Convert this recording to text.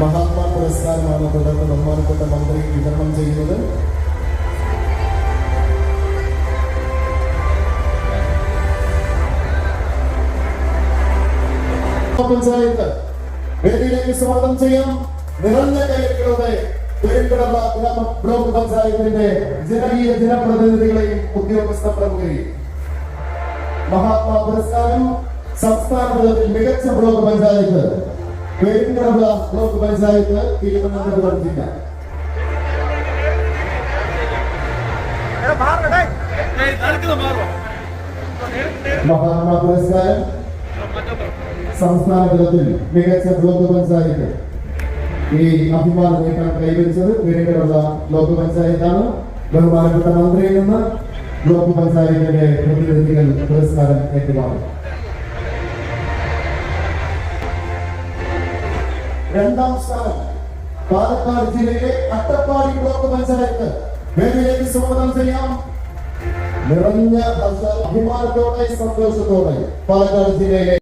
മഹാത്മാ പുരസ്കാരമാണ് തുടർന്ന് ബഹുമാനപ്പെട്ട മന്ത്രി വിതരണം ചെയ്യുന്നത്. പഞ്ചായത്ത് വേദിയിലേക്ക് സ്വാഗതം ചെയ്യാം. നിറഞ്ഞ കൈകളോടെ പെരുങ്കടവ ഗ്രാമ ബ്ലോക്ക് പഞ്ചായത്തിന്റെ ജനകീയ ജനപ്രതിനിധികളെയും ഉദ്യോഗസ്ഥ പ്രമുഖരെയും മഹാത്മാ പുരസ്കാരം സംസ്ഥാന തലത്തിൽ മികച്ച ബ്ലോക്ക് പഞ്ചായത്ത് പെരുങ്കടവ ബ്ലോക്ക് പഞ്ചായത്ത് തിരുവനന്തപുരം ജില്ല മഹാത്മാ പുരസ്കാരം സംസ്ഥാന മികച്ച ബ്ലോക്ക് പഞ്ചായത്ത് ഈ അഭിമാന നേട്ടം കൈവരിച്ചത് പെരുങ്കടവ ബ്ലോക്ക് പഞ്ചായത്താണ് ബഹുമാനപ്പെട്ട മന്ത്രിയിൽ നിന്ന് ബ്ലോക്ക് പഞ്ചായത്തിന്റെ പ്രതിനിധികൾ പുരസ്കാരം ഏറ്റുവാങ്ങും രണ്ടാം സ്ഥാനം പാലക്കാട് ജില്ലയിലെ അട്ടപ്പാടി ബ്ലോക്ക് പഞ്ചായത്ത് വേദിയിലേക്ക് സ്വാഗതം ചെയ്യാം. നിറഞ്ഞ അഭിമാനത്തോടെ സന്തോഷത്തോടെ പാലക്കാട് ജില്ലയിലെ